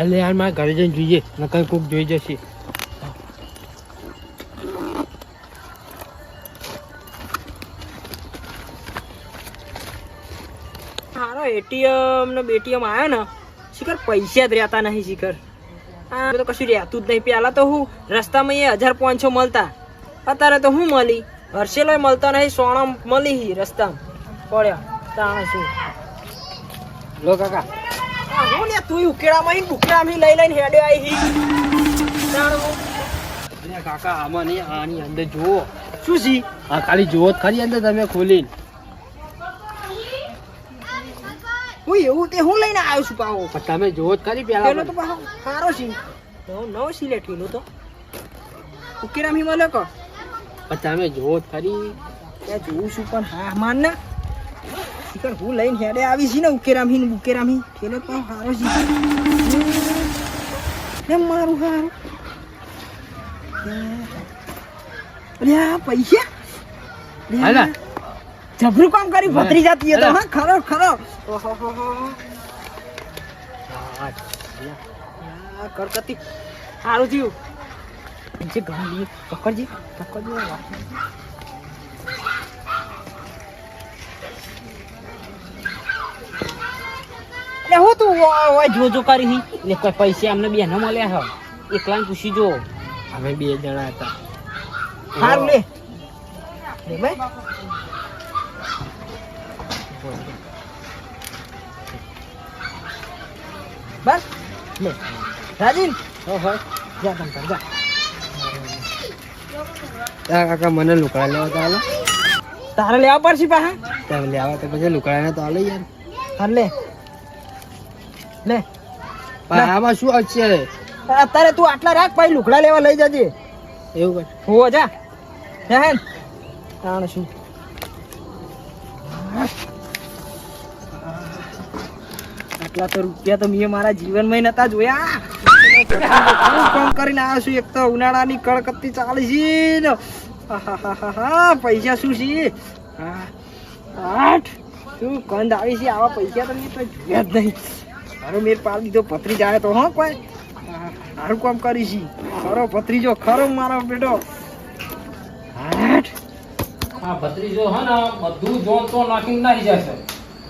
અલે યાર મારા ઘરે જઈને જોઈએ નકલ કોક જોઈ જશે. હારો એટીએમ ને બેટીએમ આવ્યો ને શિખર પૈસા જ રહેતા નહીં શિખર. આ તો કશું રહેતું જ નહીં. પેલા તો હું રસ્તામાં એ હજાર પાંચસો મળતા. અત્યારે તો હું મળી? હર્ષેલો મળતા નહીં સોણા મળી હી રસ્તામાં. પડ્યા તાણે શું? લો કાકા. હું લે તું ઉકેડામાં હી ઉકેડામાં લઈ લઈને હેડે આવી હી. તાણે હું અરે કાકા આમાં નહીં આની અંદર જુઓ. શું છી? આ ખાલી જુઓ ખરી અંદર તમે ખોલીને. હું એવું તે હું લઈને આવ્યો છું પાવો પણ તમે જુઓ ખરી પેલો તો સારો છે. નવો નવો સિલેટીનો તો. ઉકેડામાં હી મળ્યો કો. પણ તમે જુઓ ખરી. ત્યાં જોઉં છું પણ હા માન ને. શિખર હું લઈને હેડે આવી છે ને ઉકેરામ ને હી પેલો તો હારો છે એમ મારું હારું. અરે આ પૈસા? હાલા. જબરું કામ કરી ભતરી ભત્રી જાતી તો હા ખરો ખરો. કરકતી. સારું થયું. જે ગમ પકડજી પકડજી. એટલે હું તું ઓ- ઓય જો જો કરી એટલે કોઈ પૈસા અમને બે ન મળ્યા હો એકલાને પૂછી જો અમે બે જણા હતા. હારું લે. બસ. લે. રાજીન. હો હો. જા તમ કર જા. કાકા મને લુકડા લેવા તો હાલો. તારે લેવા પડશે પાહા? તમે લેવા તો પછી લુકડા તો હાલો યાર. હાલ લે. લે. આમાં શું અત્યારે? અત્યારે તું આટલા રાખ ભાઈ લુકડા લેવા લઈ જજે. એવું કઈ? હોવો જા. હે તાણ શું? આટલા તો રૂપિયા તો મેં મારા જીવનમાં નતા જોયા. કામ કરીને આવ્યો છું એક તો ઉનાળાની કડકતી ચાલી છે ને. પૈસા શું છે? હા, આઠ. શું કંદ આવી છે? આવા પૈસા તો મેં તો જોયા જ નહીં. મારો મેર પાડી દીધો પથરી જાય તો હા કોઈ. સારું કામ કરી છે ખરો ભત્રીજો ખરો મારો બેટો. આ ભત્રીજો હે ને બધું જોન તો નાખીને નાખી જશે.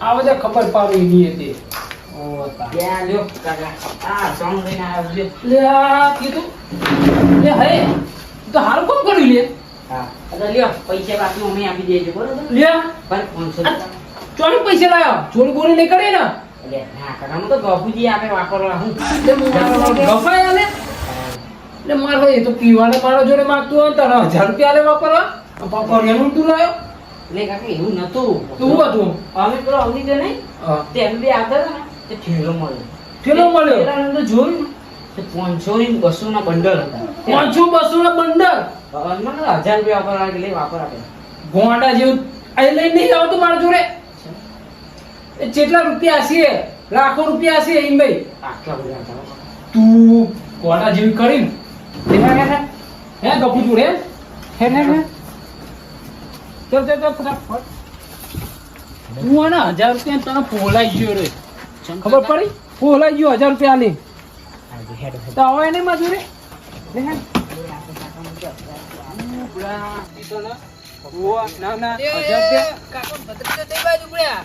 આ બધા ખબર પાડી ની હતી. ઓ તા. ત્યાં લ્યો કાકા. આ સોંગ લઈને આવ્યો લે કીધું. હે તો હારું કોમ લે. હા. અરે લ્યો પૈસા પર લાયો. ચોરી બોરી નહીં કરે ને. વાપરવા. માર જોડે માંગતું હોય ને હજાર રૂપિયા લે વાપરવા. પાપા તું લાયો. એટલે કાકા એવું નતું તો હતું અમે પેલો અવની દે નહીં હા. બે આવતા હતા ને ઠેલો મળ્યો. ઠેલો મળ્યો? પેલાને તો જોયું ને પાંચસો ની બસો ના બંડલ હતા. પાંચસો બસો ના બંડલ હજાર રૂપિયા વાપરવા એટલે વાપર આપે ગોંડા જેવું લઈ લઈને નહીં આવતું મારા જોડે? એ કેટલા રૂપિયા હશે લાખો રૂપિયા હશે એમ ભાઈ. આટલા બધા તું ગોંડા જેવી કરીને? હે ગપુ જોડે? હે ને હે. ચલ ચલ ચલ ફટાફટ. તું આના હજાર રૂપિયા તને પોલાઈ ગયો રે. ખબર પડી? પોલાઈ ગયો હજાર રૂપિયા લે. તો આવે નહીં મજૂરી લે હે. ના ના હજાર રૂપિયા.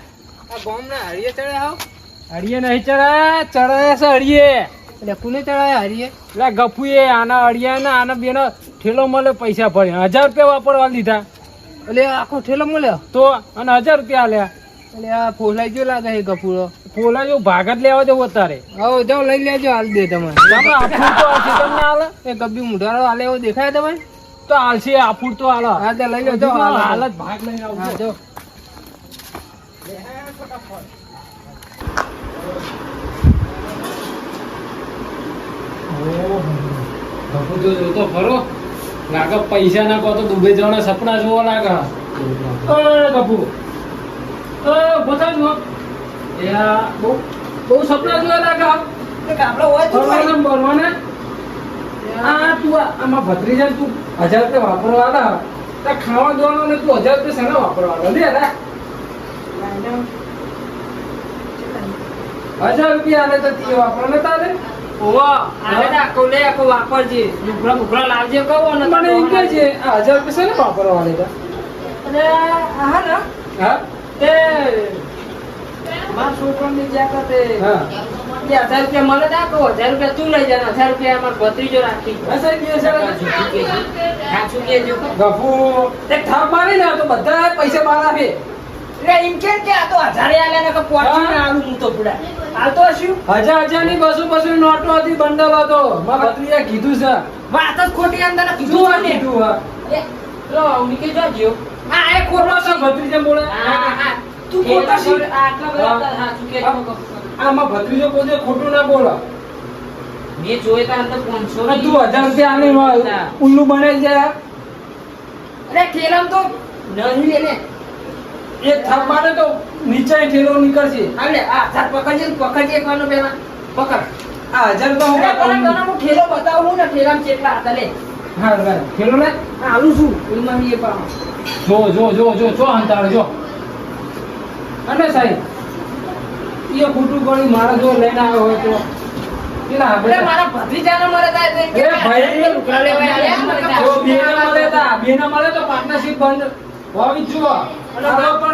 અડિયે નહીં ચડાયા ચડાયા છે અડિયે એટલે કોને ચડાયા હરીએ એટલે ગફુએ આના અડિયા ને આના બેનો ઠેલો મળે પૈસા ભર્યા હજાર રૂપિયા વાપરવા લીધા એટલે આખો ઠેલો મળ્યો? તો અને હજાર રૂપિયા આલ્યા. એટલે આ ફોલાઈ ગયો લાગે છે ગફુરો. પોલા જો ભાગત લેવા જવું તારે હવે જાઓ લઈ લેજો હાલ દે તમે તમે આફૂર તો હશે તમને આલે. એ ગબ્બી મુઢાળો હાલે એવો દેખાય તમે તો હાલશે આફૂર તો હાલો હા તે લઈ લેજો હાલ જ ભાગ લઈને આવજો તો જોતો ખરો? લાગે પૈસા ના કહો તો દુબઈ જવાના સપના જોવા લાગે. બધા જો એ આ બહુ બહુ સપના જોવા લાગે. એક આપણો હોય તો આ આમાં ભત્રીજા તું હજાર રૂપિયા વાપરવાના. ખાવા દવાનું ને તું હજાર રૂપિયા શેના વાપરવા આલા? લે. હજાર રૂપિયા આવે તો તે તારે? ઓવો આને ના કહું લે કહું વાપરજે. લુગડા બુગડા લાવજે કહું ને મને એમ કે છે આ હજાર રૂપિયા છે ને વાપરવા વાળી અને હા ને? હા? તે મારા છોકરાને જ્યાં કરતે હા. હજાર રૂપિયા મળે ના હજાર રૂપિયા તું લઈ જાય હજાર રૂપિયા અમારે ભત્રીજો રાખી. કાકા કાચું કેજો ગફુ તે થાપ મારી ને તો બધા પૈસા મારા આપે એટલે એમ કેમ કે આ તો હજારે આલ્યા ને કે પહોંચી આવું હું તો પૂરા. આ તો શું હજાર હજારની બસો બસો ની નોટો હતી બંડલ કીધું છે. વાત જ ખોટી અંદર કીધું આ મને કીધું હા. લો જોજો એ ખોટો છે છે બોલે. તું ખોટો છે. આટલા બધા તાર હાચું કે આમાં ભત્રીજો પોતે ખોટું ના બોલો. મેં જોઈતા અંદર 500 અને તું હજાર રૂપિયા આને ઉલ્લુ બને જાય. અરે ખેલમ તો નહીં લે ને. એક થાપ મારે તો નીચે ઠેલો નીકળશે. આવલે આ હાથ પકડજે પકડજે એકવાનો પહેલા પકડ. આ હજાર તો હું. તને હું ઠેલો બતાવું ને ઠેલામાં કેટલા હતા લે. હા ભાઈ ઠેલો લે. આલું છું એમાં એ પાડો જો જો જો જો જો અંતાળ જો. અને સાહેબ એ ખોટું ગણી મારા જો લઈને આવ્યો હોય તો. મારા ભત્રીજાને મળે તા એ ભાઈ. જો બે મળે તા બે ના મળે તો પાર્ટનરશિપ બંધ જ જુઓ પણ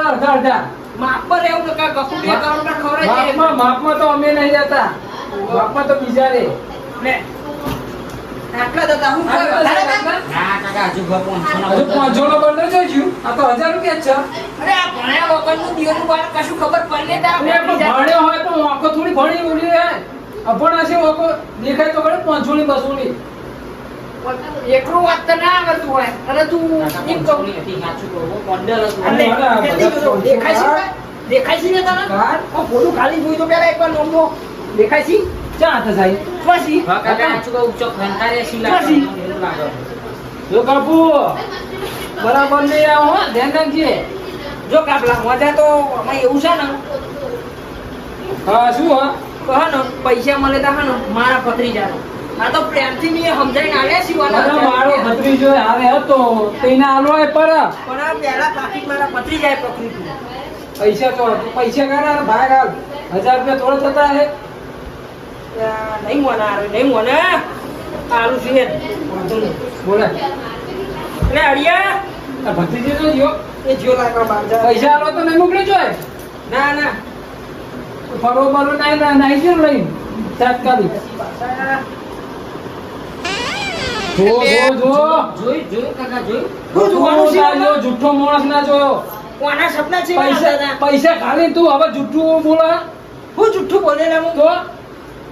અડધા અડધા માપ પર એવું કાંઈ ગફુ બે કરોડ ખવડાય છે. માપમાં માપમાં તો અમે નહીં જતા માપમાં તો બીજા રે લે. આટલા જ હું આટલા જ વધારે હતા? કાંઈ? ના કાકા હજુ ઘર પહોંચવાનો હજુ પાંચસો નો બંદર જોઈશું આ તો હજાર રૂપિયા છે અરે આ ભણ્યા વગરનું દિયોનું બાળ કશું ખબર પડે. ભણ્યો હોય તો આખો થોડી ભણી ઉડી રહે અભણ હશે દેખાય તો ખરે પાંચસો ની બસો ની એકલું વાત તો ના આવડતું હોય. અને તું એમ કહું. પહોંચવાની હતી સાચું કહું? બંડલ હતું. અલે, બધા કેટલી બધું દેખાય છે દેખાય છે ને? તને ફોટો ખાલી જોઈ તો પેલા એકવાર નોંધો. દેખાય છે? હતા સાહેબ? પછી. પછી? જો કાપુ બરાબર નહીં આવો ધ્યાન રાખજે. જો કાપલા મજા તો આમાં એવું છે ને. હા શું હા? તો હા ને પૈસા મળે તો હા ને મારા ભત્રીજાનો આ તો પ્રેમથી મેં સમજાઈને આવ્યા અરે મારો ભત્રીજો હારે હતો તો એને આલો એ પર. પણ પહેલા ટ્રાફિક મારા ભત્રીજાએ પકડી હતું પૈસા તો પૈસા કાઢા ભાગ હાલ હજાર રૂપિયા થોડા થતા હે. નહીં મને આવે નહીં મને આલુ છે. બોલે. એટલે અડિયા. ભત્રીજો તો જો એ જો લાગવા બહાર પૈસા આલો તો નહીં મોકલી જોય? ના ના. ફરવા બરો નાઈ ના નાઈ ગયો લઈ તાત્કાલિક. જો જો જો. જોઈ જોઈ કાકા જોઈ. શું જોવાનું છે જુઠ્ઠો ના આમાં? જો, જુઠ્ઠો માણસ ના જોયો. કોના સપના છે પૈસા પૈસા પૈસા ખાલી તું હવે જુઠ્ઠું બોલા? હું જુઠ્ઠું બોલેલા હું? તો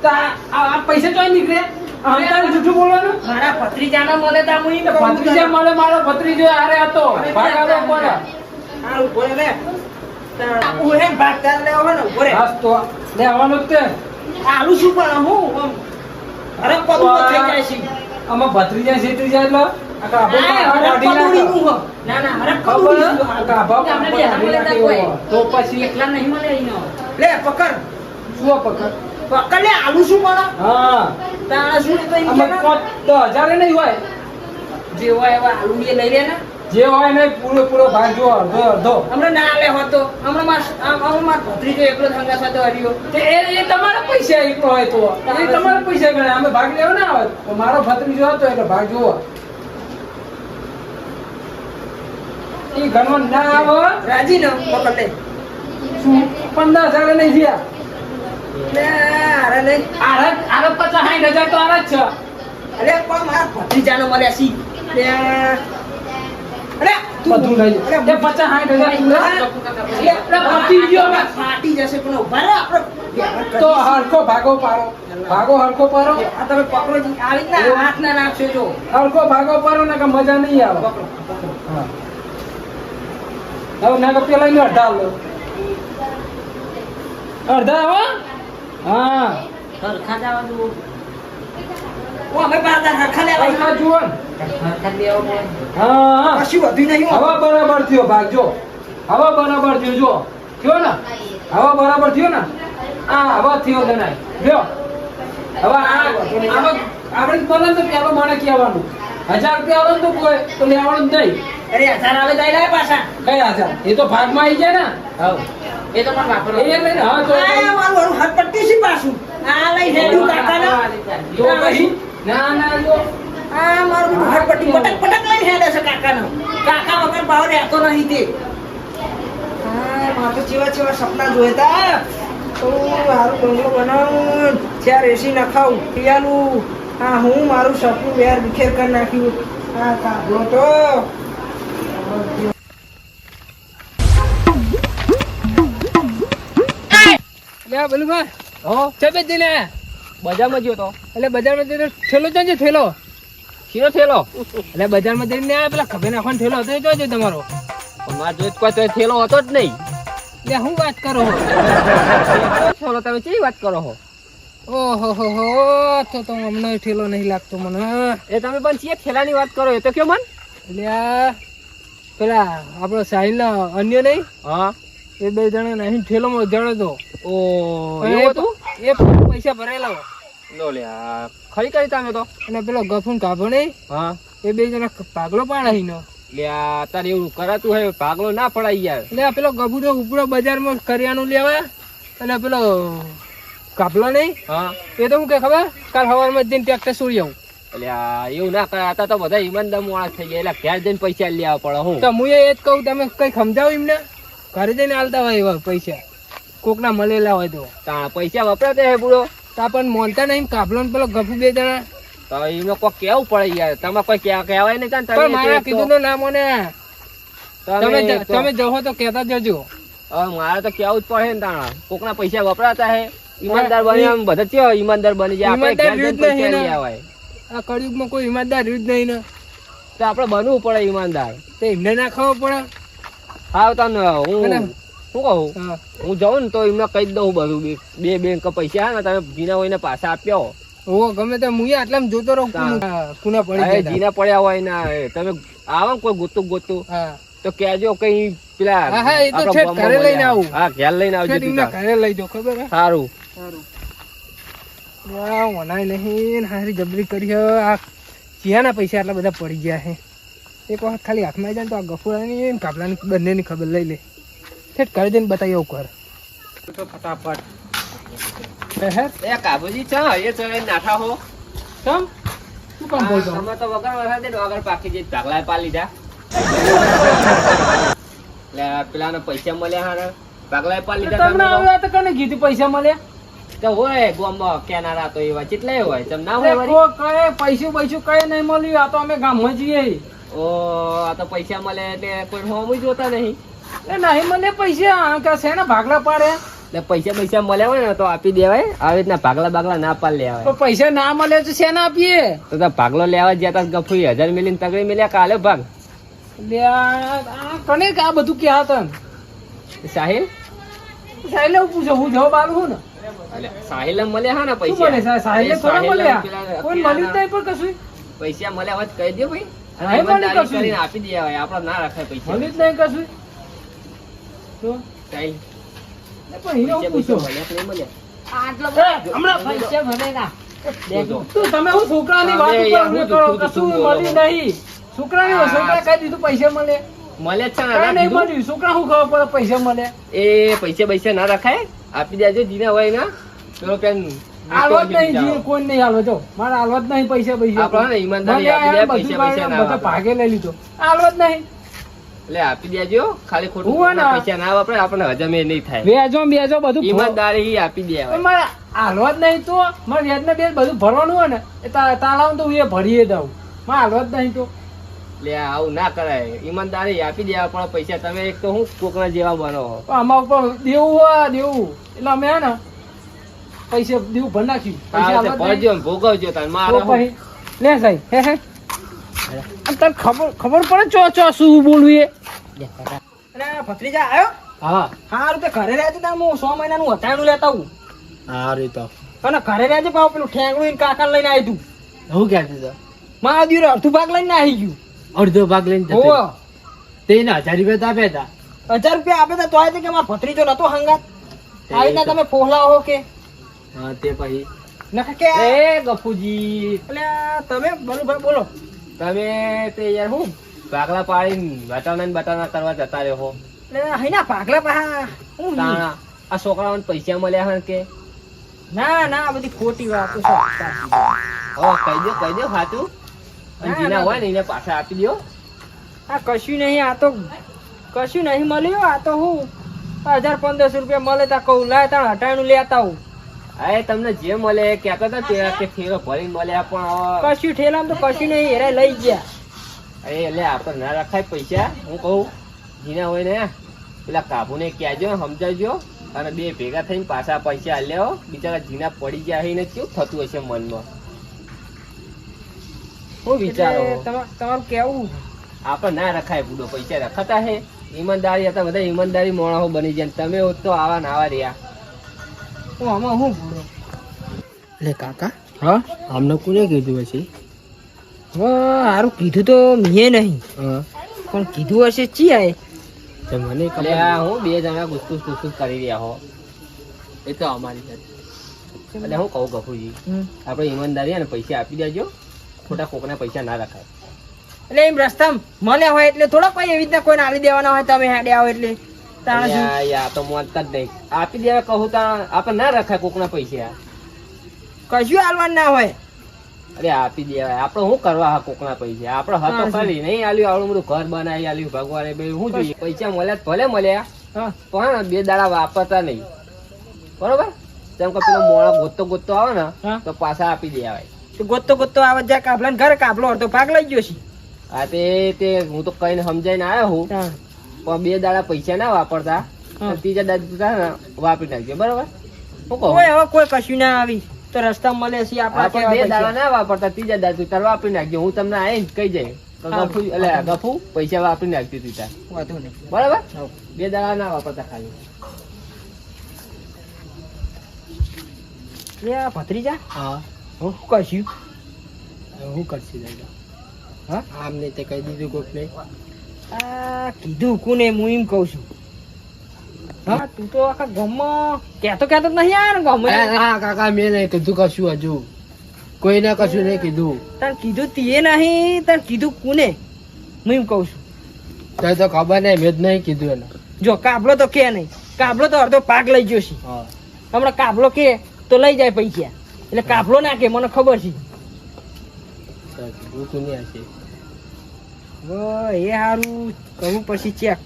આ આ પૈસા ચોય નીકળે? અંતારે જુઠ્ઠું બોલવાનું? મારા ભત્રીજાના મળે તા હું ભત્રીજા મળે મારો ભત્રીજો હારે હતો. ભાગ આલો પર ઊભો રે લે તા ભાગતા ઊભો રે લે આવવાનું તે આલુ શું પણ હું આમ હરક થઈ જાય છે. આમાં ભત્રીજા છેતરી જાય એટલે. તો પછી એકલા નહીં મળે લે પકડ. શું પકડ. પકડ લે આલુ શું મળે હા. તારા શું તો હજાર નહીં હોય. જે હોય એવા આલુ લઈ લે ને જે હોય ને પૂરો પૂરો ભાગ જો અડધો અડધો. હમણાં ના લે હોતો હમણાં માર માર ભત્રીજો એકલો થંગા સાથે હર્યો. તે એ તમારા પૈસા એકલો હોય તો. એ તમારા પૈસા ગણે અમે ભાગ લેવો ના આવે તો મારો ભત્રીજો હતો એટલે ભાગ જોવો એ ગણવા ના આવો. રાજી ને પકડ. લે શું? પંદર હજાર નહીં થયા અરે આરે આરે પચાસ સાઠ હજાર તો આરા જ છે. અરે પણ મારા ભત્રીજાનો મળ્યા સી બધું લઈ લે. પચાસ સાઠ હજાર તું લે. અરે, એટલે પતી ગયો ફાટી જશે પણ ઊભા રહો આપણે તો હરખો ભાગો પાડો. ભાગો હરખો પાડો. આ તમે પકડો જી. આ રીતના હાથ ના નાખશો જો. હરખો ભાગો પાડો ને કે મજા નહીં આવે. હવે ના કે પેલા ઈને અઢાર લો અડધા હવે હા. સરખા જવા દો ઓ અમે બાર દાર હરખા લેવા હરખા જુઓ. લેવા હા હા કશું વધ્યું નહીં હવા બરાબર થયો ભાગ જો હવા બરાબર થયો જો થયો ને હવા બરાબર થયો ને આ હવા થયો ગણાય જો હવે આ આપણે બોલે તો પેલો માણસ કહેવાનું હજાર રૂપિયા આવે તો કોઈ તો લેવાનું જ નહીં અરે હજાર આવે તો લાય પાછા કયા હજાર એ તો ભાગમાં આવી જાય ને હા એ તો પણ વાપરો એ લઈને હા તો મારું હાથ પટ્ટી છે પાછું આ લઈ હેડું કાકાના તો પછી ના ના જો. આ મારું બધું હાથ પટક પટક લઈને હેડે છે કાકાનો. કાકા વગર ભાવ રહેતો નહીં તે. મારે તો ચેવા ચેવા સપના જોયતા. તો મારું બંગલો બનાવું ચાર એસી નખાવું પિયાલું. હા હું મારું સપનું વેર વિખેર કરી નાખ્યું. હા તો. લે બોલું ભાઈ હો? ચબે દિને. બજારમાં ગયો તો? એટલે બજારમાં જઈને થેલો ચાંજે થેલો શીરો થેલો એટલે બજારમાં જઈને આ પેલા ખભે નાખવાનો થેલો હતો એ જોજો તમારો. મારે જોઈ કોઈ તો થેલો હતો જ નહીં. એટલે હું વાત કરો છો? થેલો તમે કેવી વાત કરો છો? ઓહો હો હો તો તો હમણાં થેલો નહીં લાગતો મને એ તમે પણ છીએ થેલાની વાત કરો એ તો કયો મન? એટલે આ પેલા આપણો સાહિલ અન્ય નહીં? હા. એ બે જણા નહીં થેલો જણો તો ઓ એવું હતું? એ પૈસા ભરેલા હોય. લો લે ખરી કરી તમે તો? અને પેલો ગફુન કાભો નહીં? હા. એ બે જણા પાગલો પાડા નો. લે તારે એવું કરાતું હોય પાગલો ના પડાઈ યાર. પેલો ગફુ તો ઉપડો બજારમાં કરિયાનું લેવા અને પેલો કાપલો નહીં? હા. એ તો હું કે ખબર? કાલ સવારમાં જઈને ટ્રેક્ટર સુઈ આવું. એટલે એવું ના કરાતા તો બધા ઈમાનદાર માણસ થઈ ગયા. એટલે ઘેર જઈને પૈસા લેવા પડે હું? તો હું એ જ કહું તમે કઈ સમજાવો એમને? ઘરે જઈને આલતા હોય એવા પૈસા. કોકના મળેલા હોય તો. તા પૈસા વપરાતા હે પૂરો. તો આપણને મોનતા નહીં કાપલો પેલો ગફુ બે જણા. તો એમને કોઈ કેવું પડે યાર. તમે કોઈ કહેવા કહેવાય નહીં તાન પણ મારા કીધું તો ના મને તમે તમે જહો તો કહેતા જજો. મારે તો કેવું જ પડે ને તાણા. કોકના પૈસા વપરાતા હે. ઈમાનદાર બની આમ બધા ચો ઈમાનદાર બની જાય. આપણે ને. આ કળિયુગમાં કોઈ ઈમાનદાર રહ્યું જ નહીં ને. તો આપણે બનવું પડે ઈમાનદાર. તો એમને ના ખાવો પડે. હા તને હું શું કહું? હું જાઉં ને તો એમને કહી દઉં બધું બે- બે બેંક પૈસા હે ને તમે જીના હોય ને પાછા આપ્યો હો. ગમે તે મુએ આટલામાં જોતો રહું. કુના પડી જીના પડ્યા હોય ને તમે આવો કોઈ ગોતું ગોતું તો કેજો કઈ પેલા હા, હા, એ તો છે ઘરે લઈને આવું. હા ઘેર લઈને આવજો છે તું એમના ઘરે લઈ જો ખબર હે? સારું. સારું. વાહ વનાય નહીં હારી જબરી કરી હે. આ ચિયાના પૈસા આટલા બધા પડી ગયા છે એક વખત ખાલી હાથમાં જાય ને તો આ ગફુરાની ને કાપલાની બંનેની ખબર લઈ લે. ઠેઠ ઘરે જઈને બતાવી આવું ઘર. તો ફટાફટ. એ કાબુજી ચા એ ચડે નાઠા હો. કેમ શું કામ બોલતો? તમે તો વગર વરસાદે વગર પાકી જે ભાગલા પા લીધા. લે પેલાને પૈસા મળ્યા હારે. ભાગલા પા લીધા તમને તમે હવે આ તો કને કીધું પૈસા મળ્યા તો હોય ગોમમાં કેનારા તો એવા કેટલા હોય. તમ ના હોય કઈ પૈસું પૈસું કઈ નહીં મળ્યું. આ તો અમે ગામમાં જઈએ. ઓ આ તો પૈસા મળે એટલે કોઈ હોમ જોતા નહીં. એ નહીં મને પૈસા કે શેના ભાગલા પાડે. એટલે પૈસા પૈસા મળ્યા હોય ને તો આપી દેવાય. આવી રીતના ભાગલા બાગલા ના પાડ લેવાય. તો પૈસા ના મળે તો શેના આપીએ? તો તો ભાગલો લેવા જતા ગફુઈ હજાર મિલી તગડી મિલ્યા કાલે ભાગ. લે કને કે આ બધું ક્યાં હતા? સાહિલ? સાહિલ હું પૂછો હું જવાબ આલું છું ને? સાહિલ મળ્યા હા ને પૈસા? સાહેલે થોડા મળ્યા? કોઈ મળ્યું નહીં પણ કશું? પૈસા મળ્યા હોય કહી દે ભાઈ. આપી દે આપડે ના રખાય પૈસા. મળ્યું જ નહીં કશું? તો સાહિલ, પણ પૈસા પૂછો. પૈસા મળ્યા કે નહીં મળ્યા? એ, હમણાં પૈસા ભરેલા. જોજો. તું તમે હું છોકરાની વાત ઉપર કરો કશું મળ્યું નહીં? છોકરાની છોકરા કઈ દીધું પૈસા મળે. મળે છે ના નહીં મળ્યું. છોકરા શું ખબર પડે પૈસા મળે? એ પૈસા પૈસા ના રખાય. આપી દેજો જીના હોય ના. પેલો પેન હાલવા નહીં કોઈ નહીં હાલવા. જો મારે હાલવા જ નહીં પૈસા પૈસા આપણે ઈમાનદારી આપી દે, પૈસા પૈસા ના ભાગે લઈ લીધો. હાલવા જ નહીં. એટલે આપી દેજો. ખાલી ખોટું પૈસા ના વાપરે આપણે હજમે નહીં થાય. વેજો બેજો બધું ઈમાનદારી આપી દે દેવાય મારે હાલવા જ નહીં તો. મારે વ્યાજ ને બેજ બધું ભરવાનું હોય ને એ તાળાવ તો હું એ ભરીએ દઉં મારે હાલવા જ નહીં તો. એટલે આવું ના કરાય. ઈમાનદારી આપી દેવા પણ પૈસા તમે એક તો હું કોકના જેવા બનો. આમાં પણ દેવું હોય દેવું. એટલે અમે ને પૈસા દેવું ભર નાખ્યું. ભરજો ભોગવજો તાર મારો લે સાહેબ હે હે. તને ખબર ખબર પડે ચો ચો શું બોલવું એ? અને ભત્રીજા આવ્યો હા. હારું તે ઘરે રહેતી તા હું સો મહિનાનું હતાણું લેતા હું સારું તો. અને ઘરે રહેજે પાછું પેલું ઠેંગણું કાકા લઈને આવી તું. હું ક્યાંથી તો મારા દીવરે અડધું ભાગ લઈને આવી ગયું. અડધો ભાગ લઈને હોવે. તેને હજાર રૂપિયા તો આપ્યા હતા હજાર રૂપિયા આપે તો કે મારો ભત્રીજો નતો હંગાત. આવી રીતના તમે ફોહલા હો કે. હા તે પછી. નખા કે એ ગફુજી. એટલે તમે બલુભાઈ બોલો. તમે તે યાર હું? ભાગલા પાડીને બટાણા ને બટાણા કરવા જતા રહ્યો હૈના પાગલા પા આ છોકરાઓને પૈસા મળ્યા હે કે? ના ના આ બધી ખોટી વાતો છે. ઓ કહી દો કહી દો સાચું. અને જીના હોય ને એને પાછા આપી દો આ કશું નહીં આ તો કશું નહીં મળ્યું. આ તો હું હજાર પંદરસો રૂપિયા મળે તા કહું. લાય તાણ હટાણું લેતા હું. અરે તમને જે મળે કહેતા હતા તે કે થેલો ભરીને મળ્યા પણ કશું ઠેલામાં તો કશું નહીં. હેરા લઈ ગયા. અરે એટલે આપણે ના રખાય પૈસા. હું કહું જીના હોય ને પેલા કાબુને કહેજો સમજાવજો. અને બે ભેગા થઈને પાછા પૈસા આલ્યા બિચારા જીના પડી ગયા છે ને કેવું થતું હશે મનમાં? શું વિચારો? તમારું કેવું? આપણે ના રખાય બુડો પૈસા રખાતા હે. ઈમાનદારી હતા બધા ઈમાનદારી માણસો બની જાય તમે હોત તો આવા ના આવા રહ્યા. હું આમાં હું બોલો એટલે કાકા હા? આમને કોને કીધું હશે? સારું કીધું તો મેં નહીં. હા. પણ કીધું હશે ચી આય તો મને ખબર આ હું બે જણા ગુસગુસ ગુસગુસ કરી રહ્યા હો. એ તો અમારી સાથે એટલે હું કહું ગફુજી આપણે ઈમાનદારી અને પૈસા આપી દેજો. ખોટા કોકના પૈસા ના રખાય. એટલે એમ રસ્તામાં મળ્યા હોય એટલે થોડા કોઈ એવી રીતના કોઈને આવી દેવાના હોય તમે હેડે આવો એટલે? યા તો મોનતા જ નહીં. આપી દેવા કહું તા આપણે ના રખાય કોકના પૈસા. કશું હાલવાનું ના હોય. અરે આપી દેવાય. આપણે શું કરવા હા કોકના પૈસા? આપણે હતો હા, ખરી નહીં આલ્યું આવડું બધું ઘર બનાવી આલ્યું ભગવાને બે શું જોઈએ? પૈસા મળ્યા ભલે મળ્યા. પણ બે દાડા વાપરતા નહીં. બરોબર? તેમ કે પેલો મોણો ગોતતો ગોતતો આવે ને હા. તો પાછા આપી દેવાય. તો ગોતતો ગોતતો આવે જ્યાં કાફલા ઘરે કાફલો અડધો ભાગ લઈ ગયો છે. આ તે તે હું તો કઈને સમજાઈને આવ્યો હું. પણ બે દાડા પૈસા ના વાપરતા. ત્રીજા દાદા વાપરી નાખજો બરોબર? કહું? કોઈ હવે કોઈ કશું ના આવી. તો રસ્તા મળે છે આપણે બે દાડા ના વાપરતા ત્રીજા દાડા તાર વાપરી નાખજો હું તમને આવીને કહી જાય તો હા. ગફુ એટલે ગફુ પૈસા વાપરી નાખતી તું તાર. બરાબર? બે દાડા ના વાપરતા ખાલી. ભત્રીજા? હા. હું કરશું? હું કરશું હા? આમને તે કહી દીધું કોકને. આ કીધું કોને હું એમ કહું છું. હા તું તો આખા ગામમાં કહેતો કહેતો નહીં ને ગામમાં. હા કાકા મેં નહીં કીધું કશું હજુ. કોઈને કશું નહીં કીધું. તાર કીધું તીએ નહીં તાર કીધું કોને? હું એમ કહું છું. તને તો ખબર નહીં મેં જ નહીં કીધું એને. જો કાબલો તો કે નહીં. કાબલો તો અડધો પાક લઈ ગયો છે. હમણાં કાબલો કે તો લઈ જાય પૈસા. એટલે કાબલો ના કે મને ખબર છે. એ સારું કહું પછી ચેક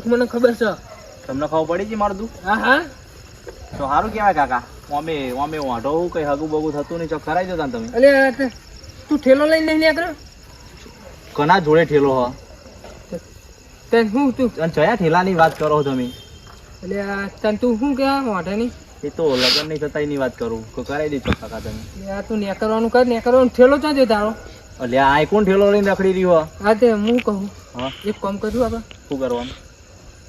દુઃખ મને ખબર છે. તમને ખબર પડી છે મારું દુઃખ? હા હા. તો સારું કહેવાય કાકા. ઓમે ઓમે વાંઢો કઈ હગું બગું થતું નહીં ચોક કરાવી દો તમે. અલે તે- ઠેલો લઈને નહીં નીકળ્યો કના જોડે ઠેલો હ. તે હું તું? અને જયા ઠેલાની વાત કરો છો તમે? એટલે તને તું શું કહેવા મોઢાની એ તો લગન નહીં થતા એની વાત કરું. તો કરાવી દેજો કાકા તમે. એટલે આ તું નેકરવાનું કર નેકરવાનું ઠેલો ચાં જો તારો? એટલે આ કોણ ઠેલો લઈને રખડી રહ્યો હા? તે હું કહું. હા. એક કામ કર્યું આપણે. શું કરવાનું?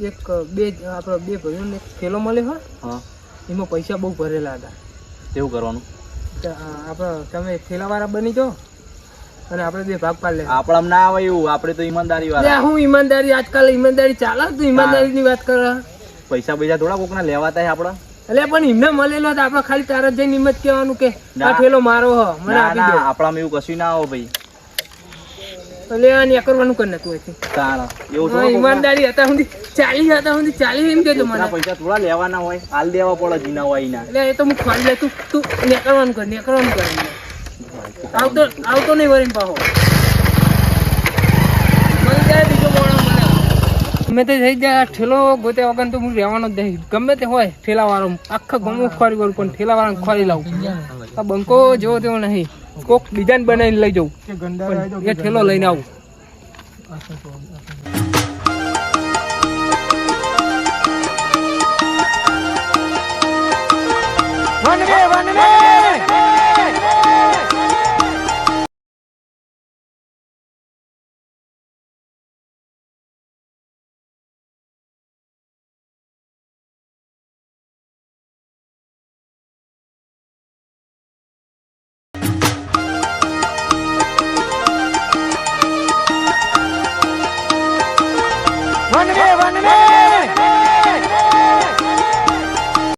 એક બે આપણો બે ભાઈઓને થેલો મળ્યો હોય હા. એમાં પૈસા બહુ ભરેલા હતા. એવું કરવાનું? આપણે તમે થેલાવાળા બની જાઓ અને આપણે બે ભાગ પાડ લે આપણે ના આવે એવું આપણે તો ઈમાનદારી વાળા હું ઈમાનદારી આજકાલ ઈમાનદારી ચાલે તું ઈમાનદારીની વાત કરે. પૈસા પૈસા થોડા કોકના લેવાતા આપડા એટલે પણ એમને મળેલો તો આપણે ખાલી તારા જઈને હિંમત કહેવાનું કે આ. થેલો મારો હ મને આપી દે દો. આપણામાં એવું કશું ના આવો ભાઈ. એટલે આ નેકરવાનું કરી હોય છે તાણ એવું હા, ઈમાનદારી હતા હતા સુધી ચાલીસ એમ કેજો મને. પૈસા થોડા લેવાના હોય. હાલ દેવા પડે જીના હોય ના એટલે એ તો હું ખોલી લે તું તું નેકરવાનું કર નેકરવાનું કર. આવતો આવતો નહીં વરીને પાહો. ગમે તે થઈ જાય ઠેલો ગોતે વગર તો હું રહેવાનો જ નહીં. ગમે તે હોય ઠેલા વાળો આખા ગમો ખોરી કરું પણ ઠેલા વાળા ખોરી લાવું. આ બંકો જેવો તેવો નહીં. કોક બીજાને બનાવીને લઈ જવું. એ ઠેલો લઈને આવું. One way one way